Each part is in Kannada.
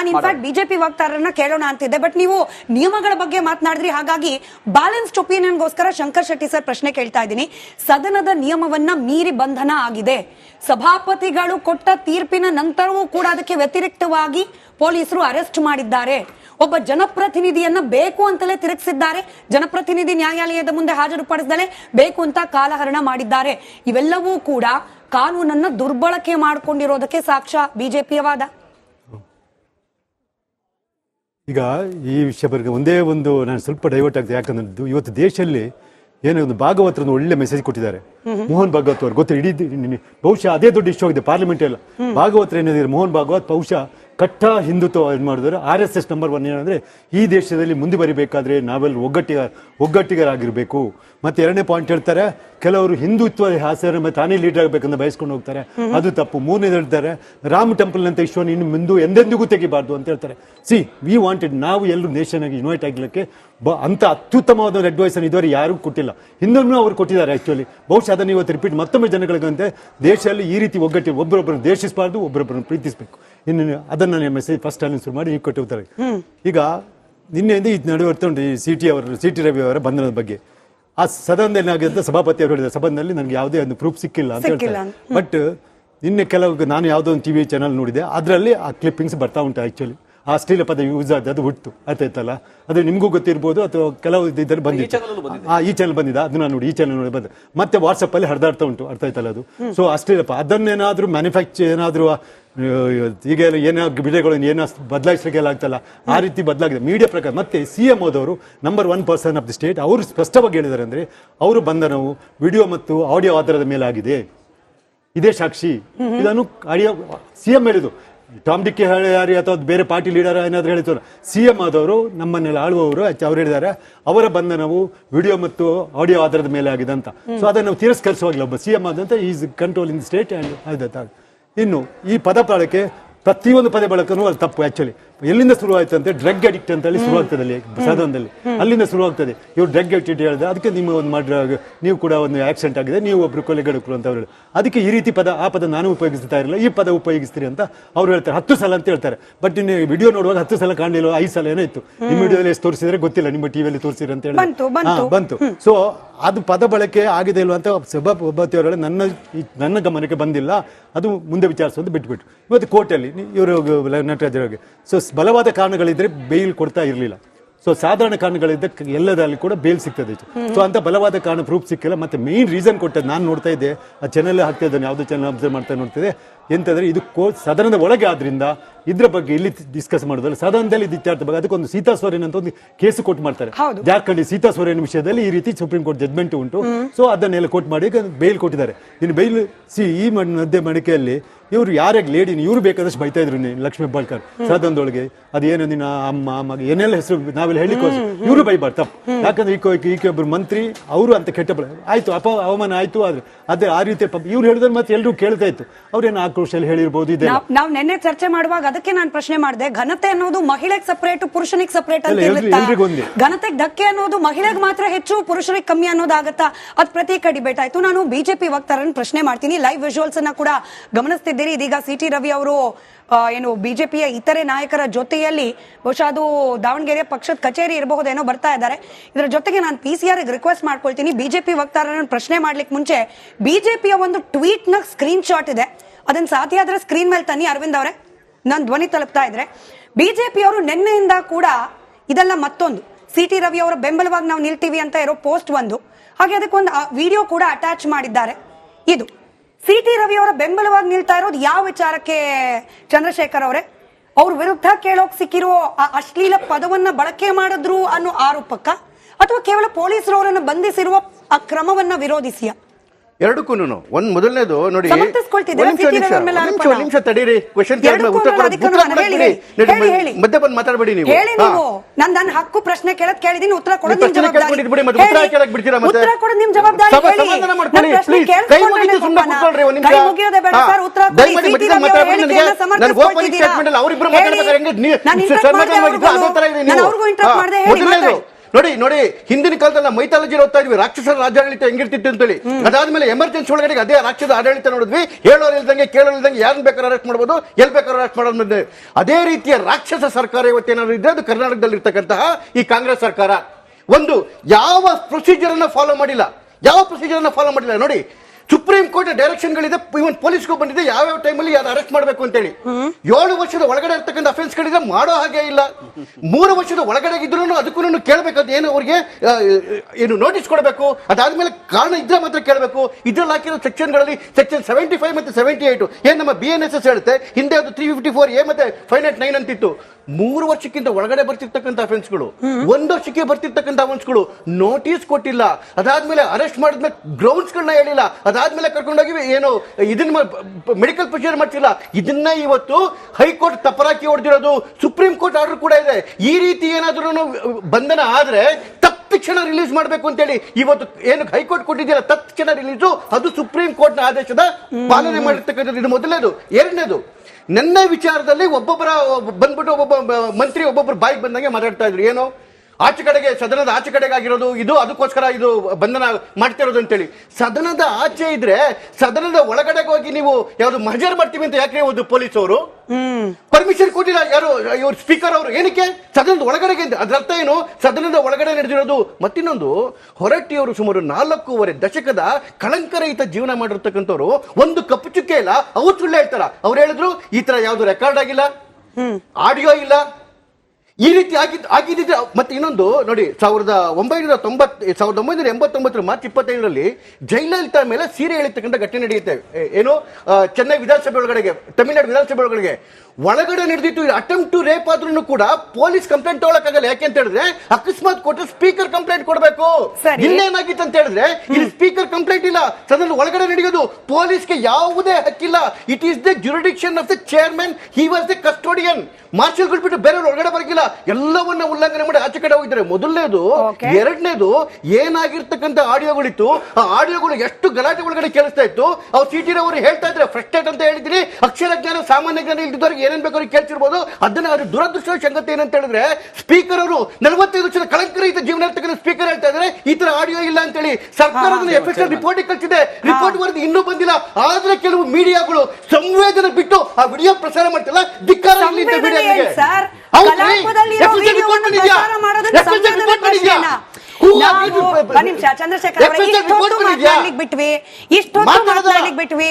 ನಾನು ಇನ್ಫ್ಯಾಕ್ಟ್ ಬಿಜೆಪಿ ವಕ್ತಾರರನ್ನ ಕೇಳೋಣ ಅಂತಿದ್ದೆ ಬಟ್ ನೀವು ನಿಯಮಗಳ ಬಗ್ಗೆ ಮಾತನಾಡಿದ್ರಿ. ಹಾಗಾಗಿ ಬ್ಯಾಲೆನ್ಸ್ಡ್ ಒಪಿನಿಯನ್ಗೋಸ್ಕರ ಶಂಕರ್ ಶೆಟ್ಟಿ ಸರ್ ಪ್ರಶ್ನೆ ಕೇಳ್ತಾ ಇದ್ದೀನಿ. ಸದನದ ನಿಯಮವನ್ನ ಮೀರಿ ಬಂಧನ ಆಗಿದೆ. ಸಭಾಪತಿಗಳು ಕೊಟ್ಟ ತೀರ್ಪಿನ ನಂತರವೂ ಕೂಡ ಅದಕ್ಕೆ ವ್ಯತಿರಿಕ್ತವಾಗಿ ಪೊಲೀಸರು ಅರೆಸ್ಟ್ ಮಾಡಿದ್ದಾರೆ. ಒಬ್ಬ ಜನಪ್ರತಿನಿಧಿಯನ್ನ ಬೇಕು ಅಂತಲೇ ತಿರುಗಿಸಿದ್ದಾರೆ. ಜನಪ್ರತಿನಿಧಿ ನ್ಯಾಯಾಲಯದ ಮುಂದೆ ಹಾಜರುಪಡಿಸದಲೇ ಬೇಕು ಅಂತ ಕಾಲಹರಣ ಮಾಡಿದ್ದಾರೆ. ಇವೆಲ್ಲವೂ ಕೂಡ ಕಾನೂನನ್ನ ದುರ್ಬಳಕೆ ಮಾಡಿಕೊಂಡಿರೋದಕ್ಕೆ ಸಾಕ್ಷ್ಯ ಬಿಜೆಪಿಯ ವಾದ. ಈಗ ಈ ವಿಷಯ ಬಗ್ಗೆ ಒಂದೇ ಒಂದು ನಾನು ಸ್ವಲ್ಪ ಡೈವರ್ಟ್ ಆಗ್ತದೆ ಯಾಕಂದ್ರೆ ಇವತ್ತು ದೇಶದಲ್ಲಿ ಏನೋ ಒಂದು ಭಾಗವತರ ಒಂದು ಒಳ್ಳೆ ಮೆಸೇಜ್ ಕೊಟ್ಟಿದ್ದಾರೆ. ಮೋಹನ್ ಭಾಗವತ್ ಅವರು. ಗೊತ್ತಿಲ್ಲ ಇಡೀ ಬಹುಶಃ ಅದೇ ದೊಡ್ಡ ಇಶ್ಯೂ ಆಗಿದೆ ಪಾರ್ಲಿಮೆಂಟ್ ಎಲ್ಲ. ಭಾಗವತ್ ಏನಿದೆ ಮೋಹನ್ ಭಾಗವತ್ ಬಹುಶಃ ಕಟ್ಟ ಹಿಂದುತ್ವ ಇದು ಮಾಡಿದ್ರೆ R S S number one ಏನಂದ್ರೆ ಈ ದೇಶದಲ್ಲಿ ಮುಂದೆ ಬರಿಬೇಕಾದ್ರೆ ನಾವೆಲ್ಲ ಒಗ್ಗಟ್ಟಿಗ ಒಗ್ಗಟ್ಟಿಗರಾಗಿರ್ಬೇಕು. ಮತ್ತೆ ಎರಡನೇ ಪಾಯಿಂಟ್ ಹೇಳ್ತಾರೆ ಕೆಲವರು ಹಿಂದುತ್ವ ಹಾಸ್ಯ ಮತ್ತೆ ತಾನೇ ಲೀಡರ್ ಆಗಬೇಕಂತ ಬಯಸ್ಕೊಂಡು ಹೋಗ್ತಾರೆ. ಅದು ತಪ್ಪು. ಮೂರನೇದು ಹೇಳ್ತಾರೆ ರಾಮ್ ಟೆಂಪಲ್ ಅಂತ ಇಶ್ವನ ಇನ್ನು ಮುಂದೆ ಎಂದೆಂದಿಗೂ ತೆಗಿಬಾರ್ದು ಅಂತ ಹೇಳ್ತಾರೆ. ಸಿ ವಿ ವಾಂಟೆಡ್ ನಾವು ಎಲ್ಲರೂ ನೇಷನ್ ಆಗಿ ಯುನೈಟ್ ಆಗಲಿಕ್ಕೆ ಬ ಅಂತ ಅತ್ಯುತ್ತಮವಾದ ಒಂದು ಅಡ್ವೈಸ್ ಇದುವರೆಗೆ ಯಾರೂ ಕೊಟ್ಟಿಲ್ಲ. ಹಿಂದೂ ಅವ್ರು ಕೊಟ್ಟಿದ್ದಾರೆ ಆಕ್ಚುಲಿ ಬಹುಶಃ ಅದನ್ನು ಇವತ್ತು ರಿಪೀಟ್ ಮತ್ತೊಮ್ಮೆ ಜನಗಳಿಗಂತೆ ದೇಶದಲ್ಲಿ ಈ ರೀತಿ ಒಗ್ಗಟ್ಟಿ ಒಬ್ಬರೊಬ್ಬರನ್ನು ದೇಶಿಸಬಾರ್ದು ಒಬ್ಬರೊಬ್ಬರನ್ನು ಪ್ರೀತಿಸಬೇಕು. ಇನ್ನು ಅದನ್ನು ನನ್ನ ಮೆಸೇಜ್ ಫಸ್ಟ್ ಅಲ್ಲಿ ಶುರು ಮಾಡಿ ಈಗ ಕೊಟ್ಟು ಹೋಗ್ತಾರೆ. ಈಗ ನಿನ್ನೆಯಿಂದ ಇದು ನಡುವೆ ಉಂಟು ಈ ಸಿ ಟಿ ಅವರು ಸಿ ಟಿ ರವಿ ಅವರ ಬಂಧನದ ಬಗ್ಗೆ. ಆ ಸದನದಲ್ಲಿ ಏನಾಗಿದೆ ಸಭಾಪತಿ ಅವರು ಹೇಳಿದ್ದಾರೆ ಸದನದಲ್ಲಿ ನನಗೆ ಯಾವುದೇ ಒಂದು ಪ್ರೂಫ್ ಸಿಕ್ಕಿಲ್ಲ ಅಂತ ಹೇಳ್ತಾರೆ. ಬಟ್ ನಿನ್ನೆ ಕೆಲವು ನಾನು ಯಾವುದೋ ಒಂದು ಟಿವಿ ಚಾನಲ್ ನೋಡಿದೆ ಅದರಲ್ಲಿ ಆ ಕ್ಲಿಪ್ಪಿಂಗ್ಸ್ ಬರ್ತಾ ಉಂಟು ಆಕ್ಚುಲಿ ಆ ಸ್ಟೀಲ್ ಪದ ಯೂಸ್ ಆದ ಅದು ಹುಟ್ಟು. ಅರ್ಥ ಆಯ್ತಲ್ಲ? ಅದು ನಿಮಗೂ ಗೊತ್ತಿರ್ಬೋದು ಅಥವಾ ಕೆಲವು ಇದ್ದರೆ ಬಂದಿತ್ತು? ಆ ಈ ಚಾನಲ್ ಬಂದಿದೆ. ಅದನ್ನ ನೋಡಿ ಈ ಚಾನಲ್ ನೋಡಿ ಬಂದ. ಮತ್ತೆ ವಾಟ್ಸಪ್ ಅಲ್ಲಿ ಹರಿದಾಡ್ತಾ ಉಂಟು. ಅರ್ಥ ಆಯ್ತಲ್ಲ ಅದು? ಸೊ ಅಶ್ಲೀಲ ಪ ಅದನ್ನೇನಾದ್ರೂ ಮ್ಯಾನುಫ್ಯಾಕ್ಚರ್ ಏನಾದ್ರೂ ಈಗ ಏನೋ ವಿಡಿಯೋಗಳು ಏನೋ ಬದಲಾಯಿಸಲಿಕ್ಕೆಲ್ಲ ಆಗ್ತಲ್ಲ? ಆ ರೀತಿ ಬದಲಾಗಿದೆ. ಮೀಡಿಯಾ ಪ್ರಕಾರ. ಮತ್ತೆ C M ಓದವರು number one person of the state ಅವರು ಸ್ಪಷ್ಟವಾಗಿ ಹೇಳಿದ್ದಾರೆ ಅಂದ್ರೆ ಅವರು ಬಂಧನವು ವಿಡಿಯೋ ಮತ್ತು ಆಡಿಯೋ ಆಧಾರದ ಮೇಲೆ ಆಗಿದೆ ಇದೇ ಸಾಕ್ಷಿ. ಇದನ್ನು ಆಡಿಯೋ ಸಿ ಎಂ ಹೇಳಿದ್ದು. ಟಾಮ್ ಡಿಕ್ಕಿ ಯಾರು ಅಥವಾ ಬೇರೆ ಪಾರ್ಟಿ ಲೀಡರ್ ಏನಾದರೂ ಹೇಳಿದ್ರು. ಸಿ ಎಂ ಆದವರು ನಮ್ಮನ್ನೆಲ್ಲ ಆಳುವವರು ಅವ್ರು ಹೇಳಿದ್ದಾರೆ. ಅವರ ಬಂಧನವು ವಿಡಿಯೋ ಮತ್ತು ಆಡಿಯೋ ಆಧಾರದ ಮೇಲೆ ಆಗಿದೆ ಅಂತ. ಸೊ ಅದನ್ನು ನಾವು ತಿರಸ್ಕರಿಸುವಾಗಿಲ್ಲ ಒಬ್ಬ ಸಿ ಎಂ ಆದಂತ is control in state and ಇನ್ನು ಈ ಪದ ಬಳಕೆ ಪ್ರತಿಯೊಂದು ಪದ ಬಳಕೆನೂ ಅದು ತಪ್ಪು ಆಕ್ಚುಲಿ ಎಲ್ಲಿಂದ ಶುರು ಆಯ್ತು ಅಂತ ಡ್ರಗ್ ಅಡಿಕ್ಟ್ ಅಂತ ಹೇಳಿ ಶುರು ಆಗ್ತದೆ ಅಲ್ಲಿ ಸದನದಲ್ಲಿ ಅಲ್ಲಿಂದ ಶುರು ಆಗ್ತದೆ ಇವ್ರು ಡ್ರಗ್ ಅಡಿಕ್ಟ್ ಹೇಳಿದ್ರೆ ಅದಕ್ಕೆ ನಿಮ್ಮ ಒಂದು ಮಾಡ್ರ ನೀವು ಕೂಡ ಒಂದು ಆಕ್ಸಿಡೆಂಟ್ ಆಗಿದೆ ನೀವು ಒಬ್ರು ಕೊಲೆಗಡಕರು ಅಂತ ಅವ್ರು ಅದಕ್ಕೆ ಈ ರೀತಿ ಪದ ಆ ಪದ ನಾನು ಉಪಯೋಗಿಸ್ತಾ ಇರಲಿಲ್ಲ. ಈ ಪದ ಉಪಯೋಗಿಸ್ತೀರಿ ಅಂತ ಅವ್ರು ಹೇಳ್ತಾರೆ. ಹತ್ತು ಸಲ ಅಂತ ಹೇಳ್ತಾರೆ. ಬಟ್ ನೀವು ವಿಡಿಯೋ ನೋಡುವಾಗ ಹತ್ತು ಸಲ ಕಾಣಲಿಲ್ಲ ಐದು ಸಲ ಏನೋ ಇತ್ತು. ನಿಮ್ಮ ವಿಡಿಯೋದಲ್ಲಿ ಎಷ್ಟು ತೋರಿಸಿದ್ರೆ ಗೊತ್ತಿಲ್ಲ ನಿಮ್ಮ ಟಿವಿಯಲ್ಲಿ ತೋರಿಸಿದ್ರೆ ಅಂತ ಹೇಳಿ ಬಂತು, ಸೊ ಅದು ಪದ ಬಳಕೆ ಆಗಿದೆ ಇಲ್ವಾ ಅಂತ ಸಭಾಪತಿ ಅವರ ನನ್ನ ನನ್ನ ಗಮನಕ್ಕೆ ಬಂದಿಲ್ಲ. ಅದು ಮುಂದೆ ವಿಚಾರಿಸೋದು ಬಿಟ್ಬಿಟ್ಟು ಇವತ್ತು ಕೋರ್ಟಲ್ಲಿ ಇವರು ನಟರಾಜ್ ಸೊ ಬಲವಾದ ಕಾರಣಗಳಿದ್ರೆ ಬೇಲ್ ಕೊಡ್ತಾ ಇರಲಿಲ್ಲ. ಸೊ ಸಾಧಾರಣ ಕಾರಣಗಳಿದ್ದ ಎಲ್ಲದಲ್ಲಿ ಕೂಡ ಬೇಲ್ ಸಿಗ್ತದೆ ಸೊ ಅಂತ ಬಲವಾದ ಕಾರಣ ಪ್ರೂಫ್ ಸಿಕ್ಕಿಲ್ಲ. ಮತ್ತೆ ಮೇನ್ ರೀಸನ್ ಕೊಟ್ಟದ್ದು ನಾನು ನೋಡ್ತಾ ಇದ್ದೆ. ಆ ಚಾನಲ್ ಹಾಕ್ತಾ ಇದ್ದಾನೆ. ಯಾವುದೋ ಚಾನಲ್ ಅಬ್ಸರ್ವ್ ಮಾಡ್ತಾ ನೋಡ್ತಿದ್ದೆ ಎಂತಂದ್ರೆ ಇದು ಕೋ ಸದನದ ಒಳಗೆ ಆದ್ರಿಂದ ಇದ್ರ ಬಗ್ಗೆ ಇಲ್ಲಿ ಡಿಸ್ಕಸ್ ಮಾಡೋದಲ್ಲ ಸದನದಲ್ಲಿ ಇದು ಇತ್ಯರ್ಥ ಬಗ್ಗೆ ಅದಕ್ಕೊಂದು ಸೀತಾ ಸೋರೇನ್ ಅಂತ ಒಂದು ಕೇಸು ಕೊಟ್ಟು ಮಾಡ್ತಾರೆ. ಜಾರ್ಖಂಡ್ ಸೀತಾ ಸೋರೇನ್ ವಿಷಯದಲ್ಲಿ ಈ ರೀತಿ ಸುಪ್ರೀಂ ಕೋರ್ಟ್ ಜಜ್ಮೆಂಟ್ ಉಂಟು. ಸೊ ಅದನ್ನೆಲ್ಲ ಕೋರ್ಟ್ ಮಾಡಿ ಬೇಲ್ ಕೊಟ್ಟಿದ್ದಾರೆ. ಇನ್ನು ಬೇಲ್ ಸಿ ಈ ಮಧ್ಯೆ ಮಡಿಕೆಯಲ್ಲಿ ಇವರು ಯಾರ್ಯಾಗ ಲೇಡಿ ಇವರು ಬೇಕಾದಷ್ಟು ಬೈತಾ ಇದ್ರು ನೀನು ಲಕ್ಷ್ಮೀ ಹೆಬ್ಬಾಳ್ಕರ್ ಸದನದೊಳಗೆ. ಅದೇನು ನಿನ್ನ ಅಮ್ಮ ಮಗ ಏನೆಲ್ಲ ಹೆಸರು ನಾವೆಲ್ಲ ಹೇಳಿಕೋ ಇವರು ಬೈಬಾರ್ದು ತಪ್ಪು. ಯಾಕಂದ್ರೆ ಈಕೆ ಈಕೆ ಒಬ್ಬರು ಮಂತ್ರಿ ಅವರು ಅಂತ ಕೆಟ್ಟ ಆಯ್ತು ಅಪ ಅವಮಾನ ಆಯ್ತು ಆದ್ರೆ ಅದೇ ಆ ರೀತಿ ಇವ್ರು ಹೇಳಿದ್ರೆ ಮತ್ತೆ ಎಲ್ಲರೂ ಕೇಳ್ತಾ ಇತ್ತು. ಅವ್ರೇನು ಆಕ್ರೋಶಲ್ಲಿ ಹೇಳಿರ್ಬೋದು ಇದೆ ನಾವು ನಿನ್ನೆ ಚರ್ಚೆ ಮಾಡುವಾಗ ಅದಕ್ಕೆ ನಾನು ಪ್ರಶ್ನೆ ಮಾಡಿದೆ ಘನತೆ ಅನ್ನೋದು ಮಹಿಳೆಗೆ ಸಪರೇಟ್ ಪುರುಷನಿಗೆ ಸಪರೇಟ್ ಅಂತ ಇರುತ್ತಾ? ಘನತೆಗೆ ಧಕ್ಕೆ ಅನ್ನೋದು ಮಹಿಳೆಗೆ ಮಾತ್ರ ಹೆಚ್ಚು ಪುರುಷರಿಗೆ ಕಮ್ಮಿ ಅನ್ನೋದಾಗತ್ತಾ? ಅದ್ ಪ್ರತಿ ಡಿಬೇಟ್ ಆಯ್ತು. ನಾನು ಬಿಜೆಪಿ ವಕ್ತಾರನ್ ಪ್ರಶ್ನೆ ಮಾಡ್ತೀನಿ. ಲೈವ್ ವಿಜುವಲ್ಸ್ ಅನ್ನ ಕೂಡ ಗಮನಿಸ್ತಿದ್ದೀರಿ. ಇದೀಗ ಸಿ ಟಿ ರವಿ ಅವರು ಏನು ಬಿಜೆಪಿಯ ಇತರೆ ನಾಯಕರ ಜೊತೆಯಲ್ಲಿ ಬಹುಶಃ ಅದು ದಾವಣಗೆರೆ ಪಕ್ಷದ ಕಚೇರಿ ಇರಬಹುದೇನೋ ಬರ್ತಾ ಇದ್ದಾರೆ. ಇದರ ಜೊತೆಗೆ ನಾನು ಪಿ ಸಿ ಆರ್ ರಿಕ್ವೆಸ್ಟ್ ಮಾಡ್ಕೊಳ್ತೀನಿ. ಬಿಜೆಪಿ ವಕ್ತಾರರನ್ನು ಪ್ರಶ್ನೆ ಮಾಡ್ಲಿಕ್ಕೆ ಮುಂಚೆ ಬಿಜೆಪಿಯ ಒಂದು ಟ್ವೀಟ್ನ ಸ್ಕ್ರೀನ್ ಶಾಟ್ ಇದೆ. ಅದನ್ನ ಸಾಧ್ಯ ಆದ್ರೆ ಸ್ಕ್ರೀನ್ ಮೇಲೆ ತನ್ನಿ ಅರವಿಂದ್ ಅವರೇ. ನಾನು ಧ್ವನಿ ತಲುಪ್ತಾ ಇದ್ರೆ. ಬಿಜೆಪಿ ಅವರು ನಿನ್ನೆಯಿಂದ ಕೂಡ ಇದೆಲ್ಲ ಮತ್ತೊಂದು. ಸಿ ಟಿ ರವಿ ಅವರ ಬೆಂಬಲವಾಗಿ ನಾವು ನಿಲ್ತೀವಿ ಅಂತ ಇರೋ ಪೋಸ್ಟ್ ಒಂದು. ಹಾಗೆ ಅದಕ್ಕೊಂದು ವಿಡಿಯೋ ಕೂಡ ಅಟ್ಯಾಚ್ ಮಾಡಿದ್ದಾರೆ. ಇದು. ಸಿ ಟಿ ರವಿ ಅವರ ಬೆಂಬಲವಾಗಿ ನಿಲ್ತಾ ಇರೋದು ಯಾವ ವಿಚಾರಕ್ಕೆ ಚಂದ್ರಶೇಖರ್ ಅವರೇ? ಅವ್ರ ವಿರುದ್ಧ ಕೇಳೋಕ್ ಸಿಕ್ಕಿರೋ, ಆ, ಅಶ್ಲೀಲ ಪದವನ್ನ ಬಳಕೆ ಮಾಡಿದ್ರು ಅನ್ನೋ ಆರೋಪಕ್ಕ? ಅಥವಾ ಕೇವಲ ಪೊಲೀಸರು ಅವರನ್ನು ಬಂಧಿಸಿರುವ ಆ ಕ್ರಮವನ್ನ ವಿರೋಧಿಸಿಯಾ? ಎರಡಕ್ಕೂ ಒಂದ್ ಮೊದಲನೇದು ನೋಡಿ? ನಿಮಿಷ, ನಿಮಿಷ, ತಡೀರಿ ಕ್ವಶನ್ ಮಧ್ಯ ಬಂದು ಮಾತಾಡಬೇಡಿ ನೀವು ನನ್ ನನ್ನ ಹಕ್ಕು ಪ್ರಶ್ನೆ ಕೇಳದ್ ಕೇಳಿದೀನಿ ಉತ್ತರ ಕೊಡೋದು ನಿಮ್ ಜವಾಬ್ದಾರಿ ಮತ್ತೆ ಉತ್ತರ. ಕೇಳಕ್ ಬಿಡ್ತೀರಾ ಮತ್ತೆ? ಉತ್ತರ ಕೊಡೋದು ನಿಮ್ ಜವಾಬ್ದಾರಿ ಸಮ- ಹೇಳಿ. ಸಮಾಧಾನ ಮಾಡ್ಕೊಳ್ಳಿ, ಪ್ರಶ್ನೆ ಕೈ ಮುಗಿದು ಸುಮ್ನೆ ಪಾಪನ. ಕೂತ್ಕೊಳ್ರಿ ಒಂದ್ ಕೈ ನಿಮಿಷ. ಮುಗಿಯೋದೇ ಬೇಡ ಸರ್ ಉತ್ತರ ಕೊಡಿ. ರವಿ ನಾನು. ಮಾತಾಡ್ಬೇಕಾದ್ರೆ ಹೆಂಗೆ ನೀವು ಅದೇ ತರ ಇದೆ ನೀವು. ನಾನು ಅವ್ರಿಗೂ interrupt ಹಾ. ಹೇಳಿ, ಮಾತಾಡಿ. ನೋಡಿ ನೋಡಿ ಹಿಂದಿನ ಕಾಲದಲ್ಲಿ ನಾವು ಮೈಥಾಲಜಿ ಓದ್ತಾ ಇದ್ವಿ ರಾಕ್ಷಸರ ರಾಜ್ಯಾಡಳಿತ ಹೆಂಗಿರ್ತಿತ್ತು ಅಂತೇಳಿ. ಅದಾದ್ಮೇಲೆ ಎಮರ್ಜೆನ್ಸಿ ಒಳಗಡೆ ಅದೇ ರಾಕ್ಷಸ ಆಡಳಿತ ನೋಡಿದ್ವಿ. ಹೇಳೋರು ಇಲ್ದಂಗೆ ಕೇಳೋರು ಇಲ್ದಂಗೆ ಯಾರನ್ನ ಬೇಕಾದ್ರೂ ಅರೆಸ್ಟ್ ಮಾಡ್ಬೋದು ಎಲ್ಲಿ ಬೇಕಾದ್ರೂ ಅರೆಸ್ಟ್ ಮಾಡೋದು ಅದೇ ರೀತಿಯ ರಾಕ್ಷಸ ಸರ್ಕಾರ ಇವತ್ತೇನಾದ್ರು ಇದ್ರೆ ಅದು ಕರ್ನಾಟಕದಲ್ಲಿ ಇರ್ತಕ್ಕಂತಹ ಈ ಕಾಂಗ್ರೆಸ್ ಸರ್ಕಾರ. ಒಂದು ಯಾವ ಪ್ರೊಸೀಜರ್ ಅನ್ನ ಫಾಲೋ ಮಾಡಿಲ್ಲ. ಯಾವ ಪ್ರೊಸೀಜರ್ ಅನ್ನ ಫಾಲೋ ಮಾಡಿಲ್ಲ. ನೋಡಿ ಸುಪ್ರೀಂ ಕೋರ್ಟ್ ಡೈರೆಕ್ಷನ್ಗಳಿದೆ ಇವನ್ ಪೊಲೀಸ್ಗೂ ಬಂದಿದೆ, ಯಾವ್ಯಾವ ಟೈಮಲ್ಲಿ ಯಾರು ಅರೆಸ್ಟ್ ಮಾಡಬೇಕು ಅಂತೇಳಿ. ಏಳು ವರ್ಷದ ಒಳಗಡೆ ಇರ್ತಕ್ಕಂಥ ಅಫೆನ್ಸ್ಗಳಿದೆ ಮಾಡೋ ಹಾಗೆ ಇಲ್ಲ. ಮೂರು ವರ್ಷದ ಒಳಗಡೆ ಇದ್ರು ಅದಕ್ಕೂ ಕೇಳಬೇಕು ಏನು ಅವ್ರಿಗೆ ಏನು ನೋಟಿಸ್ ಕೊಡಬೇಕು? ಅದಾದ್ಮೇಲೆ ಕಾರಣ ಇದ್ರೆ ಮಾತ್ರ ಕೇಳಬೇಕು. ಇದ್ರಲ್ಲಿ ಹಾಕಿರೋ ಸೆಕ್ಷನ್ಗಳಲ್ಲಿ ಸೆಕ್ಷನ್ ಸೆವೆಂಟಿ ಫೈವ್ ಮತ್ತೆ ಸೆವೆಂಟಿ ಏಟ್ ಏನ್ ನಮ್ಮ ಬಿ ಎನ್ ಎಸ್ ಎಸ್ ಹೇಳುತ್ತೆ? ಹಿಂದೆ ಅದು ತ್ರೀ ಫಿಫ್ಟಿ ಫೋರ್ ಎ ಮತ್ತೆ ಫೈವ್ ನಾಟ್ ನೈನ್ ಅಂತಿತ್ತು. ಮೂರು ವರ್ಷಕ್ಕಿಂತ ಒಳಗಡೆ ಬರ್ತಿರ್ತಕ್ಕಂಥ ಅಫೆನ್ಸ್ಗಳು ಒಂದು ವರ್ಷಕ್ಕೆ ಬರ್ತಿರ್ತಕ್ಕಂಥ ಅಫೆನ್ಸ್ಗಳು ನೋಟಿಸ್ ಕೊಟ್ಟಿಲ್ಲ. ಅದಾದ್ಮೇಲೆ ಅರೆಸ್ಟ್ ಮಾಡಿದ್ಮೇಲೆ ಗ್ರೌಂಡ್ಸ್ ಗಳನ್ನ ಹೇಳಿಲ್ಲ ಅದಾದ್ಮೇಲೆ ಕರ್ಕೊಂಡೋಗಿ ಏನು, ಇದನ್ನ ಮೆಡಿಕಲ್ ಪ್ರೊಸೀಜರ್ ಮಾಡ್ತಿಲ್ಲ. ಇದನ್ನ ಇವತ್ತು ಹೈಕೋರ್ಟ್ ತಪರಾಕಿ ಹೊಡೆದಿರೋದು, ಸುಪ್ರೀಂ ಕೋರ್ಟ್ ಆರ್ಡರ್ ಕೂಡ ಇದೆ. ಈ ರೀತಿ ಏನಾದ್ರೂ ಬಂಧನ ಆದ್ರೆ ತಕ್ಷಣ ರಿಲೀಸ್ ಮಾಡಬೇಕು ಅಂತೇಳಿ ಇವತ್ತು ಏನು ಹೈಕೋರ್ಟ್ ಕೊಟ್ಟಿದ್ದೀರಾ ತಕ್ಷಣ ರಿಲೀಸು ಅದು ಸುಪ್ರೀಂ ಕೋರ್ಟ್ನ ಆದೇಶದ ಪಾಲನೆ ಮಾಡಿರ್ತಕ್ಕಂಥದ್ದು. ಇದು ಮೊದಲನೇದು. ಎರಡನೇದು, ನನ್ನ ವಿಚಾರದಲ್ಲಿ ಒಬ್ಬೊಬ್ಬರ, ಒಬ್ಬ- ಬಂದ್ಬಿಟ್ಟು ಒಬ್ಬೊಬ್ಬ ಮಂತ್ರಿ ಒಬ್ಬೊಬ್ಬರು ಬಾಯಿಗೆ ಬಂದಂಗೆ ಮಾತಾಡ್ತಾ ಇದ್ರು. ಏನು? ಆಚೆ ಕಡೆಗೆ ಸದನದ ಆಚೆ ಕಡೆಗಾಗಿರೋದು ಇದು ಅದಕ್ಕೋಸ್ಕರ ಇದು ಬಂಧನ ಮಾಡ್ತಿರೋದು ಅಂತೇಳಿ. ಸದನದ ಆಚೆ ಇದ್ರೆ ಸದನದ ಒಳಗಡೆಗೆ ಹೋಗಿ ನೀವು ಯಾವ್ದು ಮಜರ್ ಮಾಡ್ತೀವಿ ಅಂತ ಯಾಕೆ ಒಂದು ಪೊಲೀಸ್ ಅವರು ಪರ್ಮಿಷನ್ ಕೊಟ್ಟಿಲ್ಲ ಯಾರು ಇವ್ರು ಸ್ಪೀಕರ್ ಅವರು ಏನಕ್ಕೆ? ಸದನದ ಒಳಗಡೆಗೆ ಅರ್ಥ ಏನು? ಸದನದ ಒಳಗಡೆ ನಡೆದಿರೋದು ಮತ್ತಿನ್ನೊಂದು ಹೊರಟ್ಟಿಯವರು ಸುಮಾರು ನಾಲ್ಕೂವರೆ ದಶಕದ ಕಳಂಕರಹಿತ ಜೀವನ ಮಾಡಿರ್ತಕ್ಕಂಥವ್ರು ಒಂದು ಕಪ್ಪು ಚುಕ್ಕೆ ಇಲ್ಲ ಅವ್ರು ಸುಳ್ಳು ಹೇಳ್ತಾರ. ಅವ್ರು ಹೇಳಿದ್ರು ಈ ತರ ಯಾವ್ದು ರೆಕಾರ್ಡ್ ಆಗಿಲ್ಲ. ಆಡಿಯೋ ಇಲ್ಲ. ಈ ರೀತಿ ಆಗಿದ್ದು ಆಗಿದ್ದಿದ್ರೆ ಮತ್ತೆ ಇನ್ನೊಂದು ನೋಡಿ ಸಾವಿರದ ಒಂಬೈನೂರ ತೊಂಬತ್ ಸಾವಿರದ ಒಂಬೈನೂರ ಎಂಬತ್ತೊಂಬತ್ತರ ಮಾರ್ಚ್ ಇಪ್ಪತ್ತೈದರಲ್ಲಿ ಜಯಲಲಿತಾ ಮೇಲೆ ಸೀರೆ ಎಳಿತಕ್ಕಂಥ ಘಟನೆ ನಡೆಯುತ್ತೆ. ಏನು? ಚೆನ್ನೈ ವಿಧಾನಸಭೆ ಒಳಗಡೆಗೆ ತಮಿಳುನಾಡು ವಿಧಾನಸಭೆ ಒಳಗಡೆಗೆ ಒಳಗಡೆ ನಡೆದಿತ್ತು ಅಟೆಂಪ್ಟ್ ಟು ರೇಪ್ ಆದ್ರೂ ಕೂಡ ಪೊಲೀಸ್ ಕಂಪ್ಲೇಂಟ್ ತಗೊಳಕ್ಕಾಗಲ್ಲ. ಯಾಕೆ ಅಂತ ಹೇಳಿದ್ರೆ ಅಕಸ್ಮಾತ್ ಕೊಟ್ಟರೆ ಸ್ಪೀಕರ್ ಕಂಪ್ಲೇಂಟ್ ಕೊಡಬೇಕು. ಇನ್ನೇನಾಗಿತ್ತು ಅಂತ ಹೇಳಿದ್ರೆ ಇಲ್ಲಿ ಸ್ಪೀಕರ್ ಕಂಪ್ಲೇಂಟ್ ಇಲ್ಲ. ಸದನ ಒಳಗಡೆ ನಡೆಯೋದು ಪೊಲೀಸ್ಗೆ ಯಾವುದೇ ಹಕ್ಕಿಲ್ಲ. It is the jurisdiction of the chairman he was the custodian marshal ಬಿಟ್ಟು ಬೇರೆಯವ್ರು ಒಳಗಡೆ ಬರಕಿಲ್ಲ. ಎಲ್ಲವನ್ನ ಉಲ್ಲಂಘನೆ ಮಾಡಿ ಆಚೆ ಕಡೆ ಹೋಗಿದ್ದಾರೆ. ಮೊದಲನೇದು ಎರಡನೇದು ಏನಾಗಿರ್ತಕ್ಕಂಥ ಆಡಿಯೋಗಳಿತ್ತು. ಆ ಆಡಿಯೋಗಳು ಎಷ್ಟು ಗಲಾಟೆ ಒಳಗಡೆ ಕೇಳಿಸ್ತಾ ಇತ್ತು. ಅವ್ರು ಸಿಟಿ ಅವರು ಹೇಳ್ತಾ ಇದ್ರೆ ಫ್ರಸ್ಟ್ರೇಟ್ ಅಂತ ಹೇಳಿದ್ರಿ ಅಕ್ಷರ ಜ್ಞಾನ ಸಾಮಾನ್ಯ ಜ್ಞಾನ ಇಲ್ದಿದ್ದವ್ರಿಗೆ ಏನೇನ್ ಬೇಕಾದ್ರೂ ಕೇಳ್ತಿರ್ಬೋದು ಅದನ್ನ ಅದು ದುರದೃಷ್ಟ ಸಂಗತಿ ಏನಂತ ಹೇಳಿದ್ರೆ ಸ್ಪೀಕರ್ ಅವರು ನಲವತ್ತೈದು ವರ್ಷದ ಕಳಂಕರಹಿತ ಜೀವನ ಇರ್ತಕ್ಕಂಥ ಸ್ಪೀಕರ್ ಹೇಳ್ತಾ ಇದ್ರೆ ಈ ತರ ಆಡಿಯೋ ಇಲ್ಲ ಅಂತೇಳಿ ಸರ್ಕಾರ ಸರ್ಕಾರದ ಎಫೆಕ್ಟ್ ರಿಪೋರ್ಟ್ ಕಳಿಸಿದೆ. ರಿಪೋರ್ಟ್ ವರದಿ ಇನ್ನೂ ಬಂದಿಲ್ಲ. ಆದ್ರೆ ಕೆಲವು ಮೀಡಿಯಾಗಳು ಸಂವೇದನೆ ಬಿಟ್ಟು ಆ ವಿಡಿಯೋ ಪ್ರಸಾರ ಮಾಡ್ತಿಲ್ಲ. ಧಿಕ್ಕಾರ ಅಂತ ಸರ್? ಬಿಟ್ವಿ ಇಷ್ಟೊತ್ತು ಮಾತಾಡ್ಲಿಕ್ಕೆ ಬಿಟ್ವಿ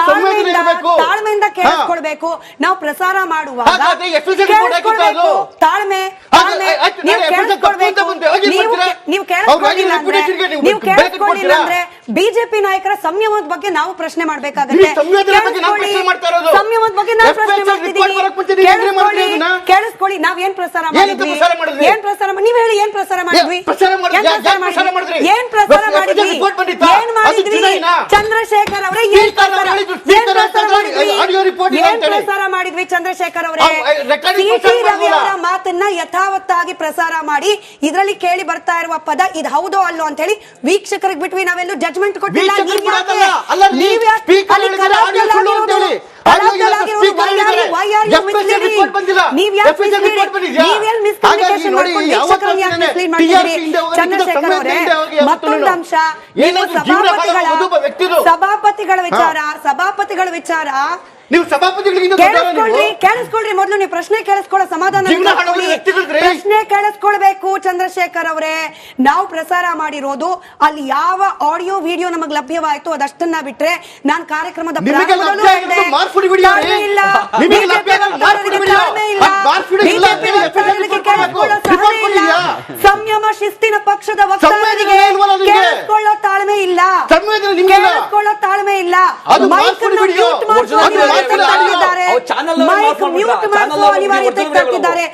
ತಾಳ್ಮೆಯಿಂದ- ಕೇಳಿಸ್ಕೊಳ್ಬೇಕು. ನಾವು ಪ್ರಸಾರ ಮಾಡುವಾಗ. ತಾಳ್ಮೆ ನೀವು? ಕೇಳಿಸ್ಕೊಳ್ಳಿಲ್ಲ ಅಂದ್ರೆ ಬಿಜೆಪಿ ನಾಯಕರ ಸಂಯಮದ ಬಗ್ಗೆ ನಾವು ಪ್ರಶ್ನೆ ಮಾಡ್ಬೇಕಾಗುತ್ತೆ. ಸಂಯಮದ ಬಗ್ಗೆ ನಾವು ಪ್ರಶ್ನೆ ಮಾಡ್ತಿದ್ದೀವಿ. ಕೇಳಿಸ್ಕೊಳ್ಳಿ? ನಾವ್ ಏನ್ ಪ್ರಸಾರ ಮಾಡಿದ್ವಿ? ಏನ್ ಪ್ರಸಾರ ಮಾಡಿ- ನೀವ್ ಹೇಳಿ ಏನ್ ಪ್ರಸಾರ ಮಾಡಿದ್ವಿ? ಏನ್ ಪ್ರಸಾರ ಮಾಡಿದ್ವಿ? ಏನ್ ಮಾಡಿದ್ವಿ? ಚಂದ್ರಶೇಖರ್ ಅವರೇ ಏನ್ ಪ್ರಸಾರ ಅವ್ರು ಹೇಳಿದ್ರು, ಏನ್ speaker ಪ್ರಸಾರ ಅವ್ರು ಮಾಡಿದ್ವಿ ಏನ್ ಪ್ರಸಾರ ಮಾಡಿದ್ವಿ ಚಂದ್ರಶೇಖರ್ ಅವರೇ? ರವಿ ಅವರ ಮಾತನ್ನ ಯಥಾವತ್ತಾಗಿ ಪ್ರಸಾರ ಮಾಡಿ ಇದರಲ್ಲಿ ಕೇಳಿ ಬರ್ತಾ ಇರುವ ಪದ ಇದು ಹೌದೋ ಅಲ್ಲೋ ಅಂತ ಹೇಳಿ ವೀಕ್ಷಕರಿಗೆ ಬಿಟ್ವಿ ನಾವೆಲ್ಲೂ ಜಡ್ಜ್ಮೆಂಟ್ ಕೊಟ್ಟಿಲ್ಲ. ಚಂದ್ರಶೇಖರ್ ಅವರೇ ಮತ್ತೊಂದು ಅಂಶ ಸಭಾಪತಿಗಳ ಸಭಾಪತಿಗಳ ವಿಚಾರ ಸಭಾಪತಿಗಳ ವಿಚಾರ. ನೀವು ನೀವು ಕೇಳಿಸ್ಕೊಳ್ರಿ ಮೊದಲು ನೀವು ಪ್ರಶ್ನೆ ಕೇಳಿಸ್ಕೊಳ್ಳೋ ಸಮಾಧಾನ. ಪ್ರಶ್ನೆ ಕೇಳಿಸ್ಕೊಳ್ಬೇಕು ಚಂದ್ರಶೇಖರ್ ಅವರೇ. ನಾವು ಪ್ರಸಾರ ಮಾಡಿರೋದು ಅಲ್ಲಿ ಯಾವ ಆಡಿಯೋ ವಿಡಿಯೋ ನಮಗ್ ಲಭ್ಯವಾಯ್ತು ಅದಷ್ಟನ್ನ ಬಿಟ್ರೆ ನಾನು ಕಾರ್ಯಕ್ರಮದ ಮಾರ್ಕ್ ಮ್ಯೂಟ್ ಅವ್ರು ಅನಿವಾರ್ಯತೆ. ತರ್ತಿದ್ದಾರೆ